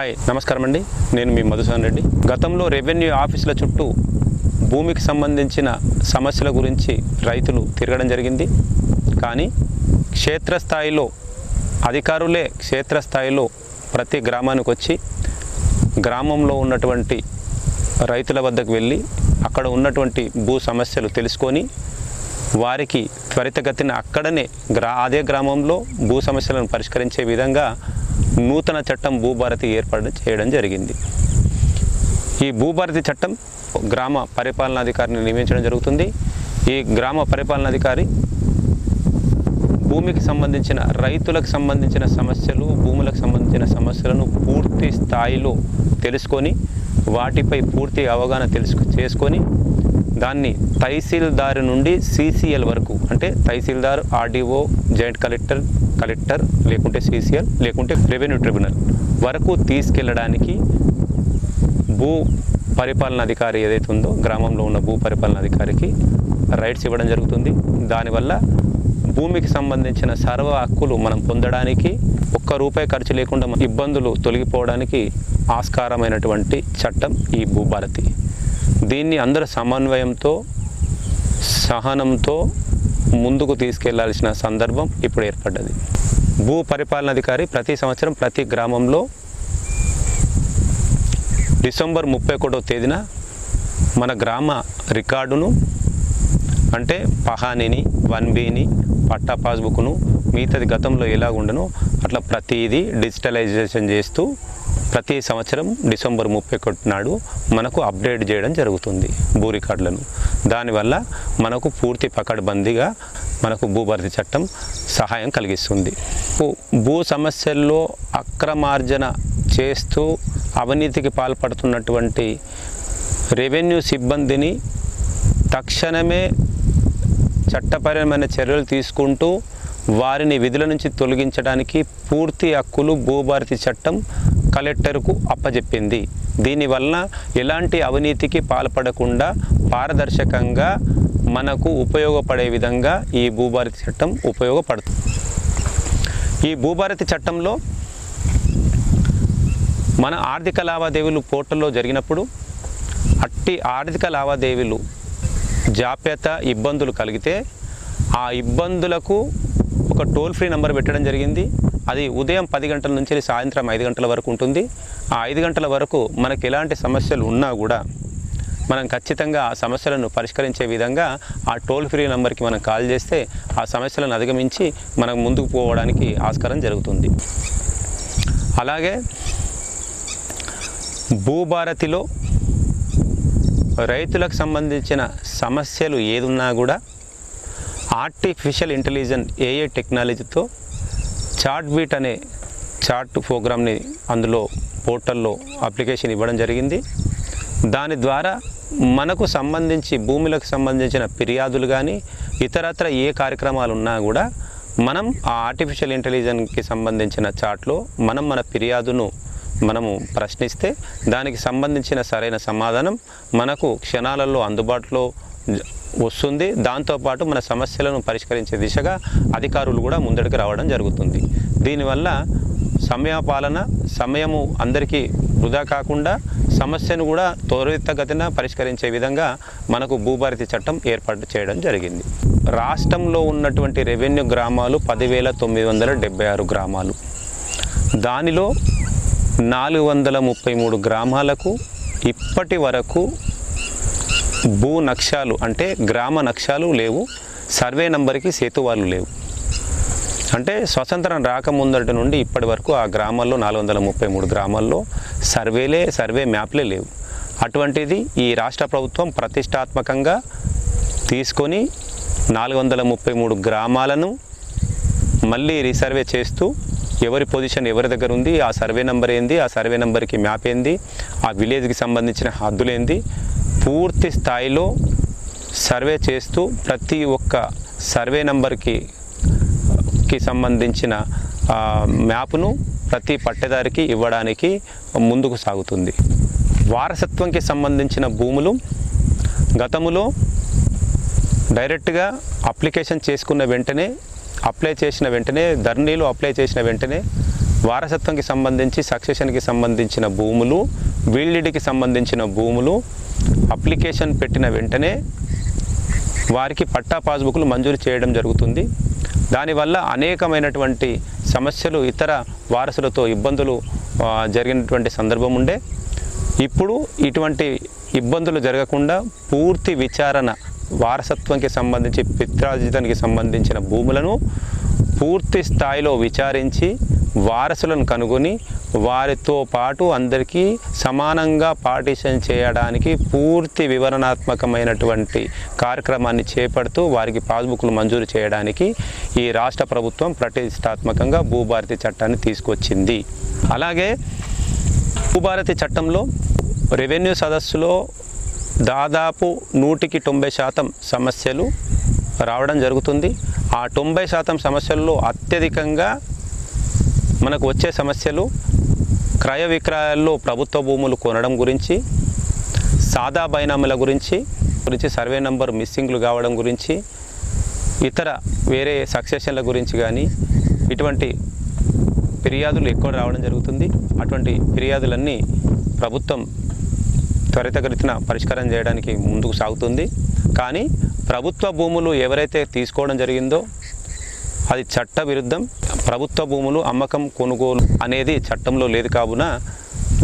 Hi నమస్కారం అండి. నేను మీ మధుసూదన్ రెడ్డి. గతంలో రెవెన్యూ ఆఫీసుల చుట్టూ భూమికి సంబంధించిన సమస్యల గురించి రైతులు తిరగడం జరిగింది. కానీ క్షేత్రస్థాయిలో అధికారులే క్షేత్రస్థాయిలో ప్రతి గ్రామానికి వచ్చి గ్రామంలో ఉన్నటువంటి రైతుల వద్దకు వెళ్ళి అక్కడ ఉన్నటువంటి భూ సమస్యలు తెలుసుకొని వారికి త్వరితగతిన అక్కడనే గ్రా అదే గ్రామంలో భూ సమస్యలను పరిష్కరించే విధంగా నూతన చట్టం భూభారతి ఏర్పాటు చేయడం జరిగింది. ఈ భూభారతి చట్టం గ్రామ పరిపాలనాధికారిని నియమించడం జరుగుతుంది. ఈ గ్రామ పరిపాలనాధికారి భూమికి సంబంధించిన రైతులకు సంబంధించిన సమస్యలు భూములకు సంబంధించిన సమస్యలను పూర్తి స్థాయిలో తెలుసుకొని వాటిపై పూర్తి అవగాహన తెలుసు చేసుకొని దాన్ని తహసీల్దారు నుండి సీసీఎల్ వరకు అంటే tahsildar RDO joint collector collector లేకుంటే సీసీఎల్ లేకుంటే రెవెన్యూ ట్రిబ్యునల్ వరకు తీసుకెళ్ళడానికి భూ పరిపాలన అధికారి ఏదైతే ఉందో గ్రామంలో ఉన్న భూ పరిపాలన అధికారికి రైట్స్ ఇవ్వడం జరుగుతుంది. దానివల్ల భూమికి సంబంధించిన సర్వ హక్కులు మనం పొందడానికి ఒక్క రూపాయి ఖర్చు లేకుండా మన ఇబ్బందులు తొలగిపోవడానికి ఆస్కారమైనటువంటి చట్టం ఈ భూభారతి. దీన్ని అందరు సమన్వయంతో సహనంతో ముందుకు తీసుకెళ్ళాల్సిన సందర్భం ఇప్పుడు ఏర్పడ్డది. భూ పరిపాలనాధికారి ప్రతి సంవత్సరం ప్రతి గ్రామంలో డిసెంబర్ ముప్పై ఒకటో తేదీన మన గ్రామ రికార్డును అంటే పహానీని వన్ బిని పట్టా పాస్బుక్ను మిగతాది గతంలో ఎలాగుండనో అట్లా ప్రతిదీ డిజిటలైజేషన్ చేస్తూ ప్రతి సంవత్సరం డిసెంబర్ ముప్పై ఒకటి నాడు మనకు అప్డేట్ చేయడం జరుగుతుంది భూ రికార్డులను దానివల్ల మనకు పూర్తి పకడ్బందీగా మనకు భూభారతి చట్టం సహాయం కలిగిస్తుంది. భూ- భూ సమస్యల్లో అక్రమార్జన చేస్తూ అవినీతికి పాల్పడుతున్నటువంటి రెవెన్యూ సిబ్బందిని తక్షణమే చట్టపరమైన చర్యలు తీసుకుంటూ వారిని విధుల నుంచి తొలగించడానికి పూర్తి హక్కులు భూభారతి చట్టం కలెక్టర్కు అప్పజెప్పింది. దీనివల్ల ఎలాంటి అవినీతికి పాల్పడకుండా పారదర్శకంగా మనకు ఉపయోగపడే విధంగా ఈ భూభారతి చట్టం ఉపయోగపడుతుంది. ఈ భూభారతి చట్టంలో మన ఆర్థిక లావాదేవీలు పోర్టల్లో జరిగినప్పుడు అట్టి ఆర్థిక లావాదేవీలు జాప్యత ఇబ్బందులు కలిగితే ఆ ఇబ్బందులకు ఒక టోల్ ఫ్రీ నెంబర్ పెట్టడం జరిగింది. అది ఉదయం పది గంటల నుంచి సాయంత్రం ఐదు గంటల వరకు ఉంటుంది. ఆ ఐదు గంటల వరకు మనకు ఎలాంటి సమస్యలు ఉన్నా కూడా మనం ఖచ్చితంగా ఆ సమస్యలను పరిష్కరించే విధంగా ఆ టోల్ ఫ్రీ నెంబర్కి మనం కాల్ చేస్తే ఆ సమస్యలను అధిగమించి మనం ముందుకు పోవడానికి ఆస్కారం జరుగుతుంది. అలాగే భూభారతిలో రైతులకు సంబంధించిన సమస్యలు ఏదున్నా కూడా ఆర్టిఫిషియల్ ఇంటెలిజెన్స్ ఏఏ టెక్నాలజీతో చాట్ బీట్ అనే చాట్ ప్రోగ్రామ్ని అందులో పోర్టల్లో అప్లికేషన్ ఇవ్వడం జరిగింది. దాని ద్వారా మనకు సంబంధించి భూములకు సంబంధించిన ఫిర్యాదులు కానీ ఇతరత్ర ఏ కార్యక్రమాలు ఉన్నా కూడా మనం ఆ ఆర్టిఫిషియల్ ఇంటెలిజెన్స్కి సంబంధించిన చాట్లో మనం మన ఫిర్యాదును మనము ప్రశ్నిస్తే దానికి సంబంధించిన సరైన సమాధానం మనకు క్షణాలలో అందుబాటులో వస్తుంది. దాంతోపాటు మన సమస్యలను పరిష్కరించే దిశగా అధికారులు కూడా ముందడికి రావడం జరుగుతుంది. దీనివల్ల సమయపాలన సమయము అందరికీ వృధా కాకుండా సమస్యను కూడా త్వరితగతిన పరిష్కరించే విధంగా మనకు భూభారతి చట్టం ఏర్పాటు చేయడం జరిగింది. రాష్ట్రంలో ఉన్నటువంటి రెవెన్యూ గ్రామాలు పదివేల తొమ్మిది వందల డెబ్బై ఆరు గ్రామాలు. దానిలో నాలుగు వందల ముప్పై మూడు గ్రామాలకు ఇప్పటి వరకు భూ నక్షాలు అంటే గ్రామ నక్షాలు లేవు సర్వే నంబర్కి సేతువాలు లేవు. అంటే స్వతంత్రం రాకముందటి నుండి ఇప్పటి వరకు ఆ గ్రామాల్లో నాలుగు వందల ముప్పై మూడు గ్రామాల్లో సర్వేలే సర్వే మ్యాప్లే లేవు. అటువంటిది ఈ రాష్ట్ర ప్రభుత్వం ప్రతిష్టాత్మకంగా తీసుకొని నాలుగు వందల ముప్పై మూడు గ్రామాలను మళ్ళీ రీసర్వే చేస్తూ ఎవరి పొజిషన్ ఎవరి దగ్గర ఉంది ఆ సర్వే నెంబర్ ఏంది ఆ సర్వే నెంబర్కి మ్యాప్ ఏంది ఆ విలేజ్కి సంబంధించిన హద్దులేంది పూర్తి స్థాయిలో సర్వే చేస్తూ ప్రతి ఒక్క సర్వే నంబర్కి కి సంబంధించిన మ్యాప్ను ప్రతి పట్టెదారికి ఇవ్వడానికి ముందుకు సాగుతుంది. వారసత్వంకి సంబంధించిన భూములు గతములో డైరెక్ట్గా అప్లికేషన్ చేసుకున్న వెంటనే అప్లై చేసిన వెంటనే ధర్నీలు అప్లై చేసిన వెంటనే వారసత్వంకి సంబంధించి సక్సెషన్కి సంబంధించిన భూములు వీళ్ళిడికి సంబంధించిన భూములు అప్లికేషన్ పెట్టిన వెంటనే వారికి పట్టా పాస్బుక్లు మంజూరు చేయడం జరుగుతుంది. దానివల్ల అనేకమైనటువంటి సమస్యలు ఇతర వారసులతో ఇబ్బందులు జరిగినటువంటి సందర్భం ఉండే. ఇప్పుడు ఇటువంటి ఇబ్బందులు జరగకుండా పూర్తి విచారణ వారసత్వంకి సంబంధించి పిత్రాజితానికి సంబంధించిన భూములను పూర్తి స్థాయిలో విచారించి వారసులను కనుగొని వారితో పాటు అందరికీ సమానంగా పార్టీషన్ చేయడానికి పూర్తి వివరణాత్మకమైనటువంటి కార్యక్రమాన్ని చేపడుతూ వారికి పాస్బుక్లు మంజూరు చేయడానికి ఈ రాష్ట్ర ప్రభుత్వం ప్రతిష్టాత్మకంగా భూభారతి చట్టాన్ని తీసుకొచ్చింది. అలాగే భూభారతి చట్టంలో రెవెన్యూ సదస్సులో దాదాపు నూటికి తొంభై శాతం సమస్యలు రావడం జరుగుతుంది. ఆ తొంభై శాతం సమస్యల్లో అత్యధికంగా మనకు వచ్చే సమస్యలు క్రయ విక్రయాల్లో ప్రభుత్వ భూములు కొనడం గురించి సాదా బైనాముల గురించి గురించి సర్వే నంబర్ మిస్సింగ్లు కావడం గురించి ఇతర వేరే సక్సెషన్ల గురించి కానీ ఇటువంటి ఫిర్యాదులు ఎక్కువ రావడం జరుగుతుంది? అటువంటి ఫిర్యాదులన్నీ ప్రభుత్వం త్వరితగతిన పరిష్కారం చేయడానికి ముందుకు సాగుతుంది. కానీ ప్రభుత్వ భూములు ఎవరైతే తీసుకోవడం జరిగిందో అది చట్ట విరుద్ధం ప్రభుత్వ భూములు అమ్మకం కొనుగోలు అనేది చట్టంలో లేదు కావున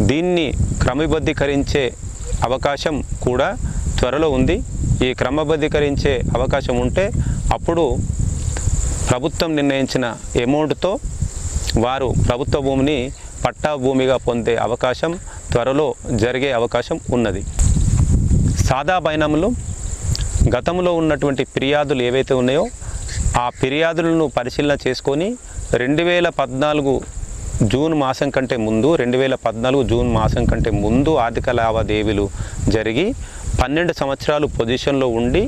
దీన్ని క్రమబద్ధీకరించే అవకాశం కూడా త్వరలో ఉంది. ఈ క్రమబద్ధీకరించే అవకాశం ఉంటే అప్పుడు ప్రభుత్వం నిర్ణయించిన అమౌంట్తో వారు ప్రభుత్వ భూమిని పట్టా భూమిగా పొందే అవకాశం త్వరలో జరిగే అవకాశం ఉన్నది. సాదా బైనాములు గతంలో ఉన్నటువంటి ఫిర్యాదులు ఏవైతే ఉన్నాయో ఆ ఫిర్యాదులను పరిశీలన చేసుకొని రెండు వేల పద్నాలుగు జూన్ మాసం కంటే ముందు రెండు వేల పద్నాలుగు జూన్ మాసం కంటే ముందు ఆర్థిక లావాదేవీలు జరిగి పన్నెండు సంవత్సరాలు పొజిషన్లో ఉండి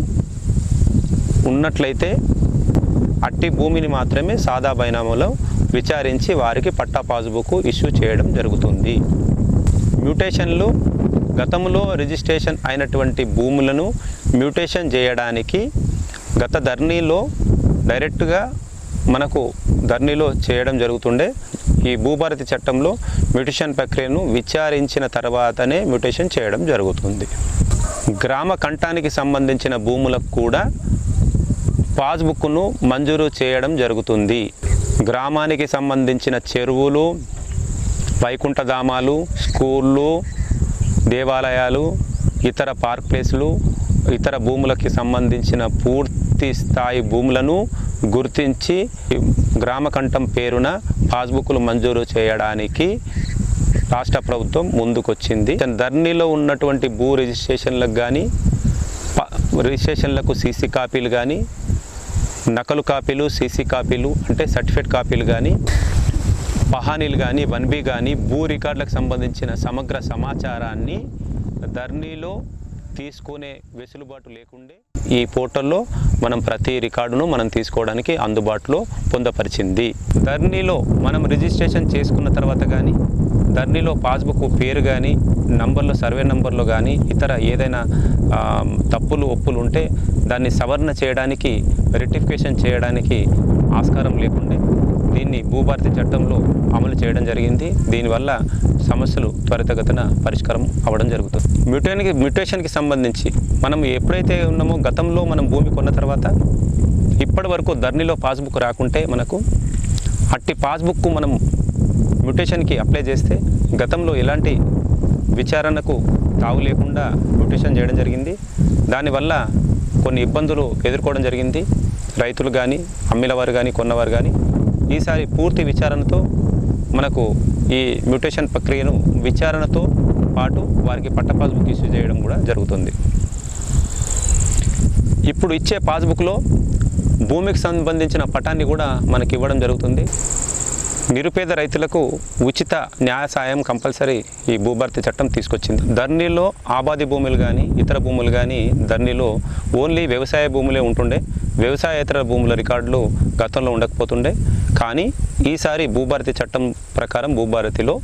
ఉన్నట్లయితే అట్టి భూమిని మాత్రమే సాదా బైనామాలో విచారించి వారికి పట్టా పాస్బుక్ ఇష్యూ చేయడం జరుగుతుంది. మ్యూటేషన్లు గతంలో రిజిస్ట్రేషన్ అయినటువంటి భూములను మ్యూటేషన్ చేయడానికి గత ధర్నీలో డైరెక్ట్గా మనకు ధర్నీలో చేయడం జరుగుతుండే. ఈ భూభారతి చట్టంలో మ్యూటేషన్ ప్రక్రియను విచారించిన తర్వాతనే మ్యూటేషన్ చేయడం జరుగుతుంది. గ్రామ కంఠానికి సంబంధించిన భూములకు కూడా పాస్బుక్ను మంజూరు చేయడం జరుగుతుంది. గ్రామానికి సంబంధించిన చెరువులు వైకుంఠధామాలు స్కూళ్ళు దేవాలయాలు ఇతర పార్క్ ప్లేసులు ఇతర భూములకి సంబంధించిన పూర్తి స్థాయి భూములను గుర్తించి గ్రామ కంఠం పేరున పాస్బుక్లు మంజూరు చేయడానికి రాష్ట్ర ప్రభుత్వం ముందుకొచ్చింది. ధర్నీలో ఉన్నటువంటి భూ రిజిస్ట్రేషన్లకు కానీ రిజిస్ట్రేషన్లకు సీసీ కాపీలు కానీ నకలు కాపీలు సీసీ కాపీలు అంటే సర్టిఫికేట్ కాపీలు కానీ పహానీలు కానీ వన్ బి కానీ భూ రికార్డులకు సంబంధించిన సమగ్ర సమాచారాన్ని ధర్నీలో తీసుకునే వెసులుబాటు లేకుండే ఈ పోర్టల్లో మనం ప్రతి రికార్డును మనం తీసుకోవడానికి అందుబాటులో పొందపరిచింది. ధర్నీలో మనం రిజిస్ట్రేషన్ చేసుకున్న తర్వాత కానీ ధర్నీలో పాస్బుక్ పేరు కానీ నంబర్లో సర్వే నంబర్లో కానీ ఇతర ఏదైనా తప్పులు ఒప్పులు ఉంటే దాన్ని సవరణ చేయడానికి రెటిఫికేషన్ చేయడానికి ఆస్కారం లేకుండే దీన్ని భూభారతి చట్టంలో అమలు చేయడం జరిగింది. దీనివల్ల సమస్యలు త్వరితగతిన పరిష్కారం అవ్వడం జరుగుతుంది. మ్యూటేషన్కి మ్యూటేషన్కి సంబంధించి మనం ఎప్పుడైతే ఉన్నామో గతంలో మనం భూమి కొన్న తర్వాత ఇప్పటి వరకు ధర్నీలో పాస్బుక్ రాకుంటే మనకు అట్టి పాస్బుక్ మనం మ్యూటేషన్కి అప్లై చేస్తే గతంలో ఎలాంటి విచారణకు తావు లేకుండా మ్యూటేషన్ చేయడం జరిగింది. దానివల్ల కొన్ని ఇబ్బందులు ఎదుర్కోవడం జరిగింది. రైతులు కానీ అమ్మిలవారు కానీ కొన్నవారు కానీ ఈసారి పూర్తి విచారణతో మనకు ఈ మ్యూటేషన్ ప్రక్రియను విచారణతో పాటు వారికి పట్ట పాస్బుక్ ఇష్యూ చేయడం కూడా జరుగుతుంది. ఇప్పుడు ఇచ్చే పాస్బుక్లో భూమికి సంబంధించిన పటాన్ని కూడా మనకి ఇవ్వడం జరుగుతుంది. నిరుపేద రైతులకు ఉచిత న్యాయ సాయం కంపల్సరీ ఈ భూభర్తి చట్టం తీసుకొచ్చింది. ధర్నీలో ఆబాది భూములు కానీ ఇతర భూములు కానీ ధర్నీలో ఓన్లీ వ్యవసాయ భూములే ఉంటుండే. వ్యవసాయేతర భూముల రికార్డులు గతంలో ఉండకపోతుండే. కానీ ఈసారి భూభారతి చట్టం ప్రకారం భూభారతిలో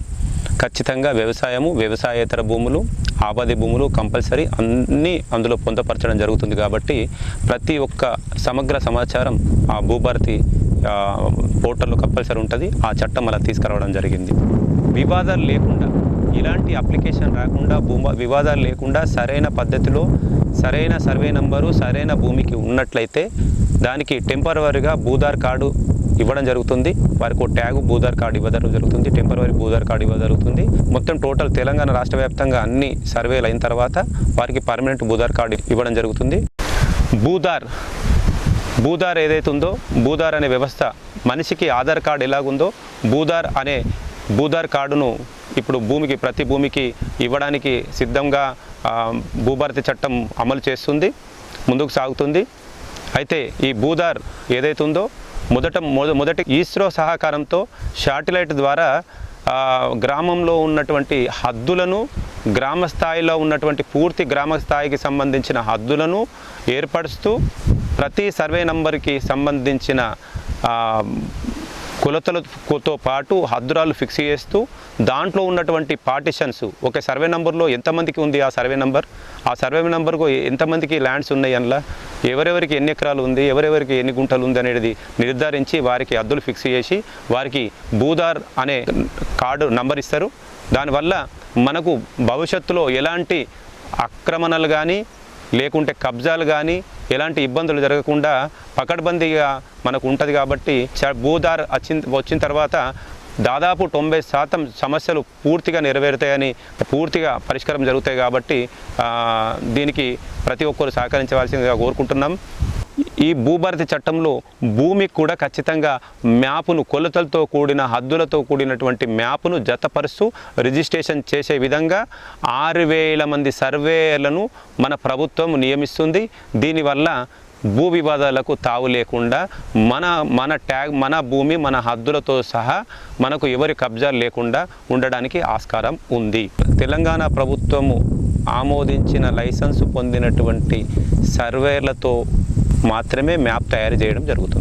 ఖచ్చితంగా వ్యవసాయము వ్యవసాయేతర భూములు ఆబాది భూములు కంపల్సరీ అన్నీ అందులో పొందపరచడం జరుగుతుంది కాబట్టి ప్రతి ఒక్క సమగ్ర సమాచారం ఆ భూభారతి పోర్టల్లో కంపల్సరీ ఉంటుంది. ఆ చట్టం అలా తీసుకురావడం జరిగింది. వివాదాలు లేకుండా ఇలాంటి అప్లికేషన్ రాకుండా భూమ వివాదాలు లేకుండా సరైన పద్ధతిలో సరైన సర్వే నంబరు సరైన భూమికి ఉన్నట్లయితే దానికి టెంపరవరిగా భూదార్ కార్డు ఇవ్వడం జరుగుతుంది. వారికి ఒక ట్యాగు భూధార్ కార్డు ఇవ్వడం జరుగుతుంది. టెంపరీ భూధార్ కార్డు ఇవ్వడం జరుగుతుంది. మొత్తం టోటల్ తెలంగాణ రాష్ట్ర వ్యాప్తంగా అన్ని సర్వేలు అయిన తర్వాత వారికి పర్మనెంట్ భూధార్ కార్డు ఇవ్వడం జరుగుతుంది. భూధార్ భూదార్ ఏదైతే ఉందో భూదార్ అనే వ్యవస్థ మనిషికి ఆధార్ కార్డు ఎలాగుందో భూధార్ అనే భూధార్ కార్డును ఇప్పుడు భూమికి ప్రతి భూమికి ఇవ్వడానికి సిద్ధంగా భూభారతి చట్టం అమలు చేస్తుంది ముందుకు సాగుతుంది. అయితే ఈ భూధార్ ఏదైతే ఉందో మొదట మొద- మొదటి ఇస్రో సహకారంతో శాటిలైట్ ద్వారా గ్రామంలో ఉన్నటువంటి హద్దులను గ్రామ స్థాయిలో ఉన్నటువంటి పూర్తి గ్రామ స్థాయికి సంబంధించిన హద్దులను ఏర్పరుస్తూ ప్రతి సర్వే నంబర్కి సంబంధించిన కొలతలతో పాటు హద్దురాలు ఫిక్స్ చేస్తూ దాంట్లో ఉన్నటువంటి పార్టిషన్స్. ఒక సర్వే నంబర్లో ఎంతమందికి ఉంది ఆ సర్వే నంబర్? ఆ సర్వే నంబర్కు ఎంతమందికి ల్యాండ్స్ ఉన్నాయి అందులో ఎవరెవరికి ఎన్ని ఎకరాలు ఉంది? ఎవరెవరికి ఎన్ని గుంటలు ఉంది అనేది నిర్ధారించి వారికి హద్దులు ఫిక్స్ చేసి వారికి భూదార్ అనే కార్డు నంబర్ ఇస్తారు. దానివల్ల మనకు భవిష్యత్తులో ఎలాంటి ఆక్రమణలు కానీ లేకుంటే కబ్జాలు కానీ ఎలాంటి ఇబ్బందులు జరగకుండా పకడ్బందీగా మనకు ఉంటుంది కాబట్టి చ- భూదార్ వచ్చిన వచ్చిన తర్వాత దాదాపు తొంభై శాతం సమస్యలు పూర్తిగా నెరవేరుతాయని పూర్తిగా పరిష్కారం జరుగుతాయి కాబట్టి దీనికి ప్రతి ఒక్కరు సహకరించవలసిందిగా కోరుకుంటున్నాం. ఈ భూభారతి చట్టంలో భూమికి కూడా ఖచ్చితంగా మ్యాపును కొలతలతో కూడిన హద్దులతో కూడినటువంటి మ్యాప్ను జతపరుస్తూ రిజిస్ట్రేషన్ చేసే విధంగా ఆరు వేల మంది సర్వేయర్లను మన ప్రభుత్వం నియమిస్తుంది. దీనివల్ల భూ వివాదాలకు తావు లేకుండా మన మన ట్యాగ్ మన భూమి మన హద్దులతో సహా మనకు ఎవరి కబ్జాలు లేకుండా ఉండడానికి ఆస్కారం ఉంది. తెలంగాణ ప్రభుత్వము ఆమోదించిన లైసెన్స్ పొందినటువంటి సర్వేర్లతో మాత్రమే మ్యాప్ తయారు చేయడం జరుగుతుంది.